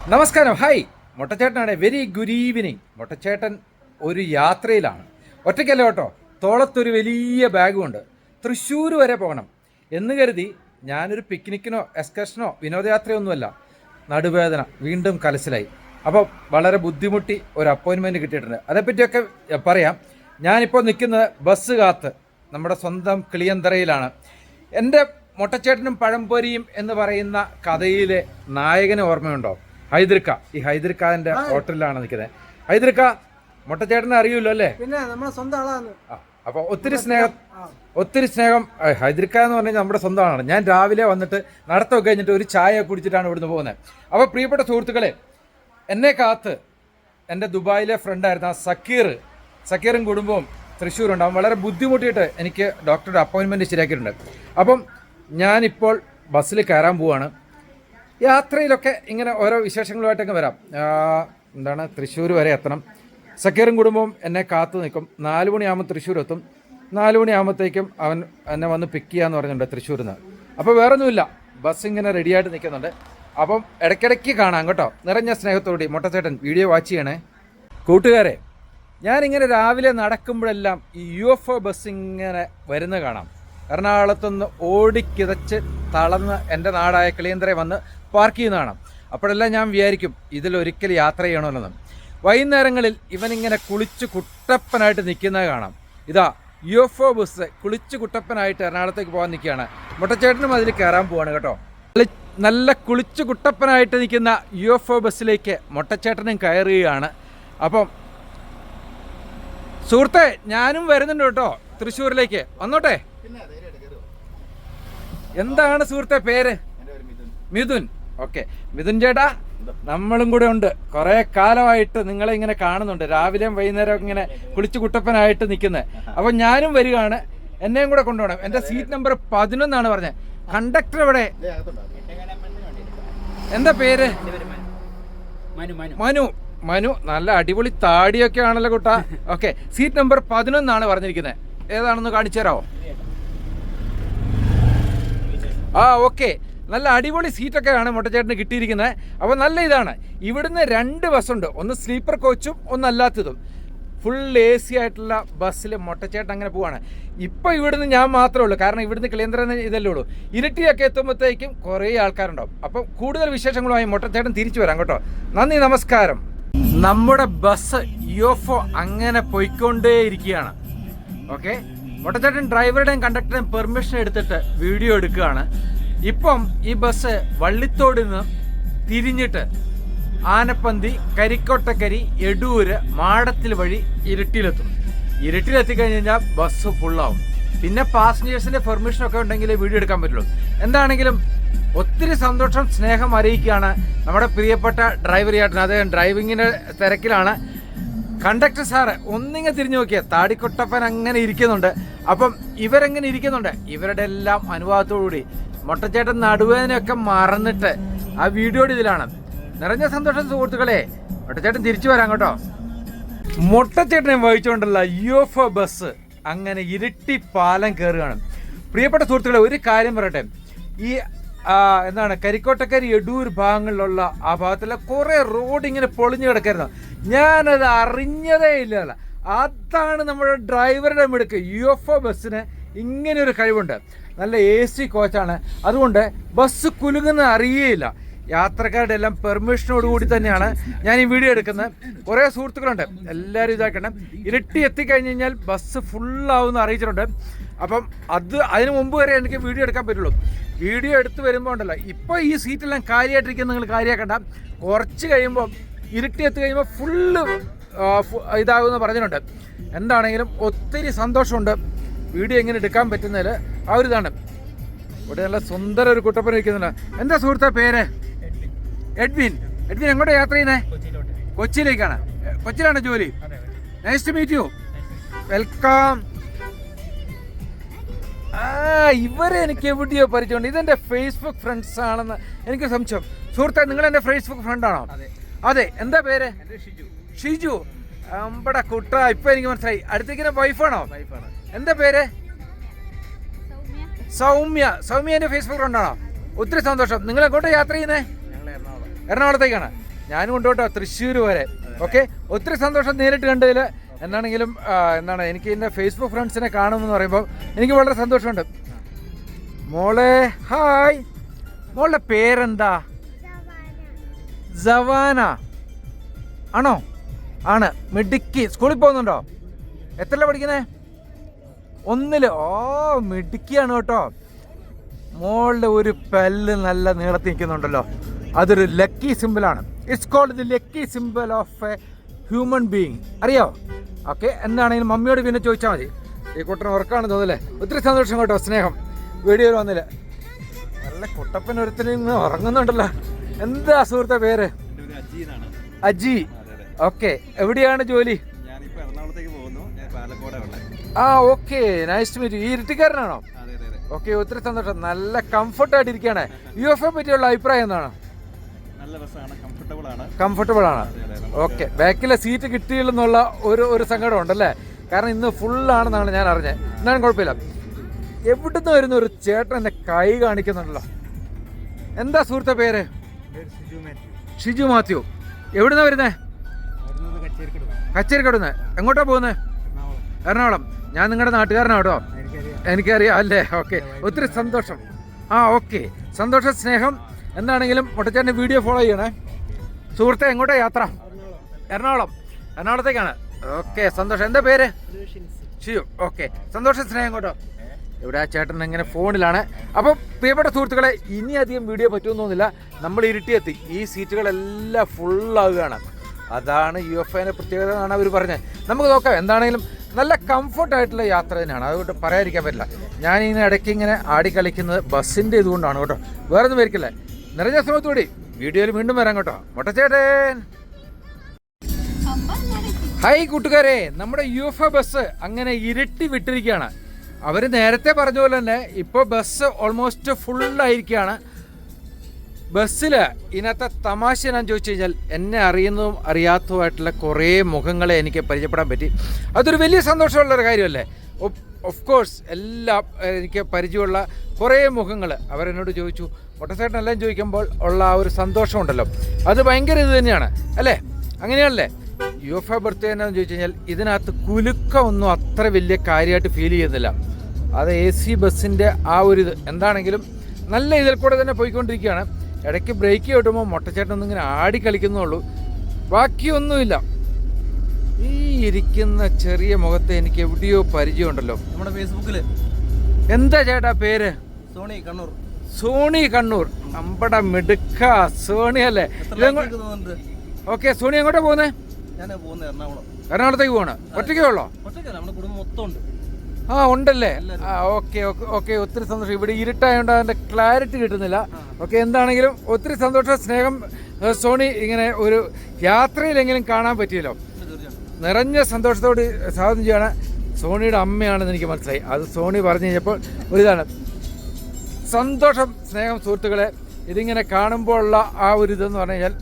നമസ്കാരം. ഹായ് മൊട്ടച്ചേട്ടനാണ്. Very good evening മൊട്ടച്ചേട്ടൻ ഒരു യാത്രയിലാണ്. ഒറ്റയ്ക്കല്ല കേട്ടോ. തോളത്തൊരു വലിയ ബാഗുമുണ്ട് തൃശ്ശൂർ വരെ പോകണം. എന്ന് കരുതി ഞാനൊരു പിക്നിക്കിനോ എക്സ്കർഷനോ വിനോദയാത്രയൊന്നുമല്ല. നടുവേദന വീണ്ടും കലശലായി. അപ്പോൾ വളരെ ബുദ്ധിമുട്ടി ഒരു അപ്പോയിൻമെന്റ് കിട്ടിയിട്ടുണ്ട്. അതേപ്പറ്റിയൊക്കെ പറയാം. ഞാനിപ്പോൾ നിൽക്കുന്നത് ബസ് കാത്ത്. നമ്മുടെ സ്വന്തം കിളിയന്തറയിലാണ്. എന്റെ മൊട്ടച്ചേട്ടനും പഴംപൊരിയും എന്ന് പറയുന്ന കഥയിലെ നായകന് ഓർമ്മയുണ്ടോ? ഹൈദർക്ക ഈ ഹൈദർക്കാന്റെ ഹോട്ടലിലാണ് നിൽക്കുന്നത്. ഹൈദർക്ക മൊട്ടച്ചേട്ടനെ അറിയൂല്ലോ അല്ലേ? പിന്നെ നമ്മളെ സ്വന്തം ആളാണ്. അപ്പോൾ അപ്പൊ ഒത്തിരി സ്നേഹം ഒത്തിരി സ്നേഹം ഹൈദർക്ക എന്ന് പറഞ്ഞാൽ നമ്മുടെ സ്വന്തമാണ് ഞാൻ രാവിലെ വന്നിട്ട് നടത്തമൊക്കെ കഴിഞ്ഞിട്ട് ഒരു ചായ കുടിച്ചിട്ടാണ് ഇവിടുന്ന് പോകുന്നത്. അപ്പോൾ പ്രിയപ്പെട്ട സുഹൃത്തുക്കളെ എന്നെ കാത്ത് എന്റെ ദുബായിലെ ഫ്രണ്ടായിരുന്ന സക്കീർ സക്കീറും കുടുംബവും തൃശ്ശൂരുണ്ട്. അവൻ വളരെ ബുദ്ധിമുട്ടിയിട്ട് എനിക്ക് ഡോക്ടറുടെ അപ്പോയിൻമെന്റ് ശരിയാക്കിയിട്ടുണ്ട്. അപ്പം ഞാനിപ്പോൾ ബസ്സിൽ കയറാൻ പോവാണ്. യാത്രയിലൊക്കെ ഇങ്ങനെ ഓരോ വിശേഷങ്ങളുമായിട്ടൊക്കെ വരാം. എന്താണ്? തൃശ്ശൂർ വരെ എത്തണം. സക്കീറും കുടുംബവും എന്നെ കാത്തു നിൽക്കും. നാല് മണിയാകുമ്പോൾ തൃശ്ശൂർ എത്തും നാല് മണിയാകുമ്പോഴത്തേക്കും അവൻ എന്നെ വന്ന് പിക്ക് ചെയ്യാന്ന് പറഞ്ഞിട്ടുണ്ട് തൃശ്ശൂരിൽ നിന്ന് അപ്പോൾ വേറൊന്നുമില്ല. ബസ് ഇങ്ങനെ റെഡിയായിട്ട് നിൽക്കുന്നുണ്ട്. അപ്പം ഇടയ്ക്കിടയ്ക്ക് കാണാം കേട്ടോ. നിറഞ്ഞ സ്നേഹത്തോടി മൊട്ടച്ചേട്ടൻ വീഡിയോ വാച്ച് ചെയ്യണേ. കൂട്ടുകാരെ ഞാനിങ്ങനെ രാവിലെ നടക്കുമ്പോഴെല്ലാം ഈ യു എഫ് ഒ ബസ് ഇങ്ങനെ വരുന്ന കാണാം. എറണാകുളത്തുനിന്ന് ഓടിക്കിതച്ച് തളർന്ന് എന്റെ നാടായ കിളിയന്തരെ വന്ന് പാർക്ക് ചെയ്യുന്ന കാണാം. അപ്പോഴെല്ലാം ഞാൻ വിചാരിക്കും ഇതിലൊരിക്കൽ യാത്ര ചെയ്യണമെന്ന് വൈകുന്നേരങ്ങളിൽ ഇവനിങ്ങനെ കുളിച്ച് കുട്ടപ്പനായിട്ട് നിൽക്കുന്നത് കാണാം. ഇതാ യു എഫ് ഒ ബസ് കുളിച്ച് കുട്ടപ്പനായിട്ട് എറണാകുളത്തേക്ക് പോകാൻ നിൽക്കുകയാണ്. മുട്ടച്ചേട്ടനും അതിൽ കയറാൻ പോവാണ് കേട്ടോ. നല്ല കുളിച്ച് കുട്ടപ്പനായിട്ട് നിൽക്കുന്ന യു എഫ് ഒ ബസ്സിലേക്ക് മുട്ടച്ചേട്ടനും കയറുകയാണ്. അപ്പം സുഹൃത്തെ ഞാനും വരുന്നുണ്ട് കേട്ടോ തൃശ്ശൂരിലേക്ക്. വന്നോട്ടെ? എന്താണ് സുഹൃത്തെ പേര്? മിഥുൻ. ഓക്കെ. മിഥുൻ ചേട്ടാ നമ്മളും കൂടെ ഉണ്ട്. കുറെ കാലമായിട്ട് നിങ്ങളെ ഇങ്ങനെ കാണുന്നുണ്ട്. രാവിലെയും വൈകുന്നേരം ഇങ്ങനെ കുളിച്ചു കുട്ടപ്പനായിട്ട് നിൽക്കുന്നത് അപ്പൊ ഞാനും വരികയാണ്. എന്നെയും കൂടെ കൊണ്ടുപോകണം. എന്റെ സീറ്റ് നമ്പർ പതിനൊന്നാണ് പറഞ്ഞത്. കണ്ടക്ടർ എവിടെ? എന്താ പേര്? മനു മനു. മനു. മനു നല്ല അടിപൊളി താടിയൊക്കെ ആണല്ലോ കുട്ടാ. ഓക്കെ. സീറ്റ് നമ്പർ പതിനൊന്നാണ് പറഞ്ഞിരിക്കുന്നത് ഏതാണെന്ന് കാണിച്ചു തരാമോ ആ ഓക്കെ. നല്ല അടിപൊളി സീറ്റൊക്കെയാണ് മുട്ടച്ചേട്ടന് കിട്ടിയിരിക്കുന്നത്. അപ്പോൾ നല്ല ഇതാണ്. ഇവിടുന്ന് രണ്ട് ബസ്സുണ്ട്. ഒന്ന് സ്ലീപ്പർ കോച്ചും ഒന്നല്ലാത്തതും ഫുൾ എ സി ആയിട്ടുള്ള ബസ്സിൽ മുട്ടച്ചേട്ടൻ അങ്ങനെ പോവാണ്. ഇപ്പോൾ ഇവിടുന്ന് ഞാൻ മാത്രമേ ഉള്ളൂ. കാരണം ഇവിടുന്ന് കിളേന്ദ്രൻ ഇതല്ലേ ഉള്ളൂ. ഇരട്ടിയൊക്കെ എത്തുമ്പോഴത്തേക്കും കുറേ ആൾക്കാരുണ്ടാവും. അപ്പം കൂടുതൽ വിശേഷങ്ങളുമായി മുട്ടച്ചേട്ടൻ തിരിച്ചു വരാം കേട്ടോ. നന്ദി നമസ്കാരം. നമ്മുടെ ബസ് യുഎഫ്ഒ അങ്ങനെ പോയിക്കൊണ്ടേയിരിക്കുകയാണ്. ഓക്കെ? മുട്ടച്ചേട്ടൻ ഡ്രൈവറുടെയും കണ്ടക്ടറുടെയും പെർമിഷൻ എടുത്തിട്ട് വീഡിയോ എടുക്കുകയാണ്. ഇപ്പം ഈ ബസ് വള്ളിത്തോട് നിന്ന് തിരിഞ്ഞിട്ട് ആനപ്പന്തി കരിക്കോട്ടക്കരി എടൂര് മാടത്തിൽ വഴി ഇരുട്ടിയിലെത്തും. ഇരുട്ടിലെത്തി കഴിഞ്ഞ് കഴിഞ്ഞാൽ ബസ് ഫുള്ളാവും പിന്നെ പാസഞ്ചേഴ്സിന്റെ പെർമിഷൻ ഒക്കെ ഉണ്ടെങ്കിലേ വീഡിയോ എടുക്കാൻ പറ്റുള്ളൂ. എന്താണെങ്കിലും ഒത്തിരി സന്തോഷം സ്നേഹം അറിയിക്കുകയാണ് നമ്മുടെ പ്രിയപ്പെട്ട ഡ്രൈവർ ചേട്ടൻ. അദ്ദേഹം ഡ്രൈവിങ്ങിന്റെ തിരക്കിലാണ്. കണ്ടക്ടർ സാറ് ഒന്നിങ്ങ് തിരിഞ്ഞു നോക്കിയാൽ താടിക്കൊട്ടപ്പൻ അങ്ങനെ ഇരിക്കുന്നുണ്ട്. അപ്പം ഇവരെങ്ങനെ ഇരിക്കുന്നുണ്ട്? ഇവരുടെ എല്ലാം അനുവാദത്തോടുകൂടി മൊട്ടച്ചേട്ടൻ നടുവേദനയൊക്കെ മറന്നിട്ട് ആ വീഡിയോയുടെ ഇതിലാണ്. നിറഞ്ഞ സന്തോഷം സുഹൃത്തുക്കളെ മൊട്ടച്ചേട്ടൻ തിരിച്ചു വരാം കേട്ടോ. മൊട്ടച്ചേട്ടനെ വഹിച്ചുകൊണ്ടുള്ള യു എഫ് ബസ് അങ്ങനെ ഇരട്ടി പാലം കയറുകയാണ്. പ്രിയപ്പെട്ട സുഹൃത്തുക്കളെ ഒരു കാര്യം പറയട്ടെ. ഈ എന്താണ് കരിക്കോട്ടക്കരി എടൂർ ഭാഗങ്ങളിലുള്ള ആ ഭാഗത്തുള്ള കുറേ റോഡ് ഇങ്ങനെ പൊളിഞ്ഞു കിടക്കായിരുന്നു. ഞാനത് അറിഞ്ഞതേ ഇല്ല അതാണ് നമ്മുടെ ഡ്രൈവറുടെ മിടുക്ക്. യു എഫ് ഒ ബസ്സിന് ഇങ്ങനെ ഒരു കഴിവുണ്ട്. നല്ല എ സി കോച്ചാണ് അതുകൊണ്ട് ബസ് കുലുങ്ങുന്ന അറിയേയില്ല. യാത്രക്കാരുടെ എല്ലാം പെർമിഷനോട് കൂടി തന്നെയാണ് ഞാൻ ഈ വീഡിയോ എടുക്കുന്നത്. കുറേ സുഹൃത്തുക്കളുണ്ട്. എല്ലാവരും ഇതാക്കണം ഇരട്ടി എത്തിക്കഴിഞ്ഞ് കഴിഞ്ഞാൽ ബസ് ഫുള്ളാവുമെന്ന് അറിയിച്ചിട്ടുണ്ട്. അപ്പം അത് അതിന് മുമ്പ് വരെ എനിക്ക് വീഡിയോ എടുക്കാൻ പറ്റുള്ളൂ. വീഡിയോ എടുത്ത് വരുമ്പോൾ ഉണ്ടല്ലോ. ഇപ്പോൾ ഈ സീറ്റെല്ലാം കാര്യമായിട്ടിരിക്കുന്ന നിങ്ങൾ കാര്യമാക്കണ്ട കുറച്ച് കഴിയുമ്പോൾ ഇരുട്ടി എത്തി കഴിയുമ്പോൾ ഫുള്ള് ഇതാകുമെന്ന് പറഞ്ഞിട്ടുണ്ട്. എന്താണെങ്കിലും ഒത്തിരി സന്തോഷമുണ്ട്. വീഡിയോ എങ്ങനെ എടുക്കാൻ പറ്റുന്നതിൽ ആ ഒരു ഇതാണ്. ഇവിടെ നല്ല സുന്ദര ഒരു കുട്ടപ്പന ഇരിക്കുന്നുണ്ട്. എന്താ സുഹൃത്തെ പേര്? എഡ്വിൻ. എഡ്വിൻ എങ്ങോട്ടാ യാത്ര ചെയ്യുന്നേ? കൊച്ചിയിലേക്കാണ്. കൊച്ചിയിലാണ് ജോലി. Nice to meet you welcome ആ ഇവരെ എനിക്ക് എവിടെയോ പരിചയമുണ്ട്. ഇതെന്റെ ഫേസ്ബുക്ക് ഫ്രണ്ട്സ് ആണെന്ന് എനിക്ക് സംശയം. സുഹൃത്തെ നിങ്ങൾ എന്റെ ഫേസ്ബുക്ക് ഫ്രണ്ടാണോ അതെ. എന്താ പേര് ഷിജു. അമ്പടെ കുട്ട ഇപ്പൊ എനിക്ക് മനസ്സിലായി. അടുത്തേക്കിന്റെ വൈഫാണോ എന്താ പേര്? സൗമ്യ. സൗമ്യ. എന്റെ ഫേസ്ബുക്ക് ഉണ്ടാണോ ഒത്തിരി സന്തോഷം. നിങ്ങൾ എങ്ങോട്ട് യാത്ര ചെയ്യുന്നേ? എറണാകുളത്തേക്കാണ്. ഞാനും ഉണ്ട് കേട്ടോ തൃശ്ശൂർ വരെ. ഓക്കെ ഒത്തിരി സന്തോഷം നേരിട്ട് കണ്ടതിൽ എന്താണെങ്കിലും എന്താണ് എനിക്ക് എന്റെ ഫേസ്ബുക്ക് ഫ്രണ്ട്സിനെ കാണുമെന്ന് പറയുമ്പോൾ എനിക്ക് വളരെ സന്തോഷമുണ്ട്. മോളെ ഹായ്. മോളുടെ പേരെന്താ? ജവാന. ആണോ? ആണ്. മിടുക്കി. സ്കൂളിൽ പോകുന്നുണ്ടോ? എത്രല്ല പഠിക്കുന്നേ? ഒന്നിൽ. ഓ മിടുക്കിയാണ് കേട്ടോ. മോളുടെ ഒരു പല്ല് നല്ല നീളത്തിൽ നിൽക്കുന്നുണ്ടല്ലോ. അതൊരു ലക്കി സിമ്പിളാണ് it's called the lucky symbol of a human being അറിയോ? ഓക്കെ എന്താണെങ്കിലും മമ്മിയോട് പിന്നെ ചോദിച്ചാൽ മതി. ഈ കുട്ടന് ഉറക്കാണ് തോന്നല്ലേ ഒത്തിരി സന്തോഷം കേട്ടോ സ്നേഹം. വീഡിയോയിൽ വന്നില്ല? നല്ല കുട്ടപ്പൻ ഒരുത്തിനും ഉറങ്ങുന്നുണ്ടല്ലോ. എന്താ സുഹൃത്തെ പേര്? അജി. ഓക്കെ എവിടെയാണ് ജോലി? എറണാകുളത്തേക്ക് പോകുന്നു. ഞാൻ പാലക്കോടെ ഉള്ളത്. ആ ഓക്കെ. നൈസ് ടു മീറ്റ് ഈ ഇരുട്ടിക്കാരനാണോ? ഓക്കെ ഒത്തിരി സന്തോഷം. നല്ല കംഫർട്ട് ആയിട്ട് ഇരിക്കുകയാണ് യു എഫ് എ പറ്റിയുള്ള അഭിപ്രായം എന്താണ്? നല്ല ബസ്സാണ് കംഫർട്ടബിൾ ആണ്. ഓക്കെ. ബാക്കിലെ സീറ്റ് കിട്ടിയില്ലെന്നുള്ള ഒരു ഒരു സങ്കടം ഉണ്ടല്ലേ കാരണം ഇന്ന് ഫുള്ളാണെന്നാണ് ഞാൻ അറിഞ്ഞത്. എന്നാലും കുഴപ്പമില്ല. എവിടുന്ന് വരുന്ന ഒരു ചേട്ടൻ എന്നെ കൈ കാണിക്കുന്നുണ്ടല്ലോ? എന്താ സുഹൃത്തെ പേര്? ഷിജു മാത്യു. എവിടുന്ന വരുന്നേ? കച്ചേരിക്കടുന്ന് എങ്ങോട്ടാ പോകുന്നത് എറണാകുളം. ഞാൻ നിങ്ങളുടെ നാട്ടുകാരനാണ് കേട്ടോ എനിക്കറിയാം. അല്ലേ? ഓക്കെ. ഒത്തിരി സന്തോഷം. ആ ഓക്കെ. സന്തോഷം സ്നേഹം എന്താണെങ്കിലും മുട്ടച്ചാന്റെ വീഡിയോ ഫോളോ ചെയ്യണേ. സുഹൃത്തെ എങ്ങോട്ടാ യാത്ര? എറണാകുളം. എറണാകുളത്തേക്കാണ്. ഓക്കെ സന്തോഷം. എന്താ പേര്? ഷിയു ഓക്കെ. സന്തോഷം സ്നേഹം കേട്ടോ ഇവിടെ ആ ചേട്ടൻ ഇങ്ങനെ ഫോണിലാണ്. അപ്പോൾ പ്രിയപ്പെട്ട സുഹൃത്തുക്കളെ ഇനി അധികം വീഡിയോ പറ്റുമെന്ന് തോന്നുന്നില്ല. നമ്മൾ ഇരുട്ടിയെത്തി. ഈ സീറ്റുകളെല്ലാം ഫുള്ളാവുകയാണ് അതാണ് യു എഫ് ഐന്റെ പ്രത്യേകത എന്നാണ് അവർ പറഞ്ഞത്. നമുക്ക് നോക്കാം എന്താണെങ്കിലും നല്ല കംഫർട്ട് ആയിട്ടുള്ള യാത്ര തന്നെയാണ്. അതുകൊണ്ട് പറയാതിരിക്കാൻ പറ്റില്ല. ഞാൻ ഇങ്ങനെ ഇടയ്ക്ക് ഇങ്ങനെ ആടിക്കളിക്കുന്നത് ബസ്സിന്റെ ഇതുകൊണ്ടാണ് കേട്ടോ. വേറെ ഒന്നും വരിക്കില്ല നിറഞ്ഞ ശ്രമത്തോടി വീഡിയോയിൽ വീണ്ടും വരാം കേട്ടോ. മുട്ടച്ചേട്ടൻ. ഹായ് കൂട്ടുകാരെ. നമ്മുടെ യു എഫ് ബസ് അങ്ങനെ ഇരട്ടി വിട്ടിരിക്കുകയാണ്. അവർ നേരത്തെ പറഞ്ഞ പോലെ തന്നെ ഇപ്പോൾ ബസ് ഓൾമോസ്റ്റ് ഫുള്ളായിരിക്കുകയാണ് ബസ്സിൽ ഇന്നത്തെ തമാശ ഞാൻ ചോദിച്ചു കഴിഞ്ഞാൽ എന്നെ അറിയുന്നതും അറിയാത്തതുമായിട്ടുള്ള കുറേ മുഖങ്ങളെ എനിക്ക് പരിചയപ്പെടാൻ പറ്റി. അതൊരു വലിയ സന്തോഷമുള്ളൊരു കാര്യമല്ലേ? ഓഫ് കോഴ്സ് എല്ലാം എനിക്ക് പരിചയമുള്ള കുറേ മുഖങ്ങൾ അവരെന്നോട് ചോദിച്ചു. മൊട്ടസേട്ടനെല്ലാം ചോദിക്കുമ്പോൾ ഉള്ള ആ ഒരു സന്തോഷമുണ്ടല്ലോ. അത് ഭയങ്കര ഇത് തന്നെയാണ് അല്ലേ? അങ്ങനെയാണല്ലേ? യു എഫ് എ ബർത്ത് എന്നാന്ന് ചോദിച്ചു കഴിഞ്ഞാൽ ഇതിനകത്ത് കുലുക്കമൊന്നും അത്ര വലിയ കാര്യമായിട്ട് ഫീൽ ചെയ്യുന്നില്ല. അത് എ സി ബസ്സിന്റെ ആ ഒരു ഇത്. എന്താണെങ്കിലും നല്ല ഇതിൽ കൂടെ തന്നെ പോയിക്കൊണ്ടിരിക്കുകയാണ്. ഇടയ്ക്ക് ബ്രേക്ക് കിട്ടുമ്പോൾ മൊട്ടച്ചേട്ടൻ ഒന്നിങ്ങനെ ആടി കളിക്കുന്നുള്ളൂ ബാക്കിയൊന്നുമില്ല. ഈ ഇരിക്കുന്ന ചെറിയ മുഖത്തെ എനിക്ക് എവിടെയോ പരിചയമുണ്ടല്ലോ. നമ്മുടെ ഫേസ്ബുക്കിൽ എന്താ ചേട്ടാ പേര്? സോണി കണ്ണൂർ. സോണി കണ്ണൂർ. നമ്മുടെ മിടുക്ക സോണി അല്ലേ? ഓക്കെ സോണി എങ്ങോട്ടാ പോകുന്നത് ഞാൻ പോകുന്നത് എറണാകുളം. എറണാകുളത്തേക്ക് പോകണം ഒറ്റയ്ക്കേ ഉള്ളോ? ഒറ്റയ്ക്കല്ല നമ്മുടെ കുടുംബം മൊത്തം ഉണ്ട് ആ ഉണ്ടല്ലേ? ആ ഓക്കെ ഓക്കെ ഒത്തിരി സന്തോഷം. ഇവിടെ ഇരുട്ടായതുകൊണ്ട് അതിന്റെ ക്ലാരിറ്റി കിട്ടുന്നില്ല. ഓക്കെ എന്താണെങ്കിലും ഒത്തിരി സന്തോഷം. സ്നേഹം സോണി ഇങ്ങനെ ഒരു യാത്രയിലെങ്കിലും കാണാൻ പറ്റിയല്ലോ. നിറഞ്ഞ സന്തോഷത്തോട് സ്വാഗതം ചെയ്യാണ്. സോണിയുടെ അമ്മയാണെന്ന് എനിക്ക് മനസ്സിലായി. അത് സോണി പറഞ്ഞു കഴിഞ്ഞപ്പോൾ ഒരിതാണ്. സന്തോഷം സ്നേഹം സുഹൃത്തുക്കളെ ഇതിങ്ങനെ കാണുമ്പോഴുള്ള ആ ഒരു ഇതെന്ന് പറഞ്ഞു കഴിഞ്ഞാൽ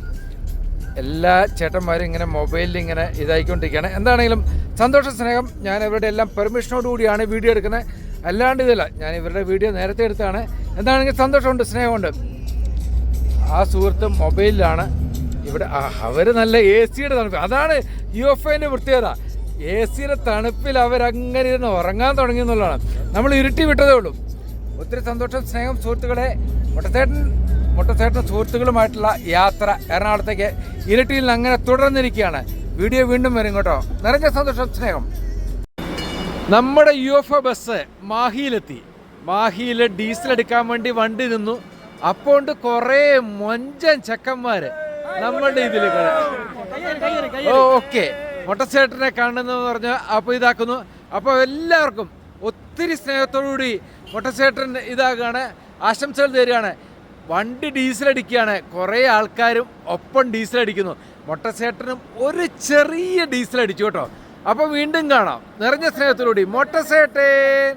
എല്ലാ ചേട്ടന്മാരും ഇങ്ങനെ മൊബൈലിൽ ഇങ്ങനെ ഇതായിക്കൊണ്ടിരിക്കുകയാണ്. എന്താണെങ്കിലും സന്തോഷ സ്നേഹം ഞാൻ ഇവരുടെ എല്ലാം പെർമിഷനോടുകൂടിയാണ് വീഡിയോ എടുക്കുന്നത്. അല്ലാണ്ട് ഇതല്ല. ഞാൻ ഇവരുടെ വീഡിയോ നേരത്തെ എടുത്താണ് എന്താണെങ്കിലും സന്തോഷമുണ്ട് സ്നേഹമുണ്ട്. ആ സുഹൃത്ത് മൊബൈലിലാണ്. ഇവിടെ അവർ നല്ല എ സിയുടെ തണുപ്പ്. അതാണ് യു എഫ് ഐന്റെ പ്രത്യേകത എ സിയുടെ തണുപ്പിൽ അവരങ്ങനെ ഇരുന്ന് ഉറങ്ങാൻ തുടങ്ങി എന്നുള്ളതാണ്. നമ്മൾ ഇരുട്ടി വിട്ടതേ ഉള്ളൂ. ഒത്തിരി സന്തോഷം സ്നേഹം സുഹൃത്തുക്കളെ. മുട്ടത്തേട്ടൻ മുട്ടത്തേട്ടൻ സുഹൃത്തുക്കളുമായിട്ടുള്ള യാത്ര എറണാകുളത്തേക്ക് ഇരട്ടിയിൽ അങ്ങനെ തുടർന്നിരിക്കുകയാണ്. വീഡിയോ വീണ്ടും വരും കേട്ടോ. നിറഞ്ഞ സന്തോഷം സ്നേഹം. നമ്മുടെ യു എഫ് ബസ് മാഹിയിലെത്തി. മാഹിയിൽ ഡീസൽ എടുക്കാൻ വേണ്ടി വണ്ടി നിന്നു. അപ്പോൾ ഉണ്ട് കുറേ മൊഞ്ചൻ ചെക്കന്മാര് നമ്മളുടെ ഇതിൽ ഓക്കെ. മൊട്ടച്ചേട്ടനെ കാണുന്നു പറഞ്ഞ് അപ്പോൾ ഇതാക്കുന്നു. അപ്പോൾ എല്ലാവർക്കും ഒത്തിരി സ്നേഹത്തോടുകൂടി മൊട്ടച്ചേട്ടൻ ഇതാകാണ്. ആശംസകൾ തരികയാണ്. വണ്ടി ഡീസൽ അടിക്കുകയാണ്. കുറേ ആൾക്കാരും ഒപ്പം ഡീസൽ അടിക്കുന്നു. മൊട്ടച്ചേട്ടനും ഒരു ചെറിയ ഡീസൽ അടിച്ചു കേട്ടോ. അപ്പോൾ വീണ്ടും കാണാം. നിറഞ്ഞ സ്നേഹത്തോടുകൂടി മൊട്ടച്ചേട്ടൻ.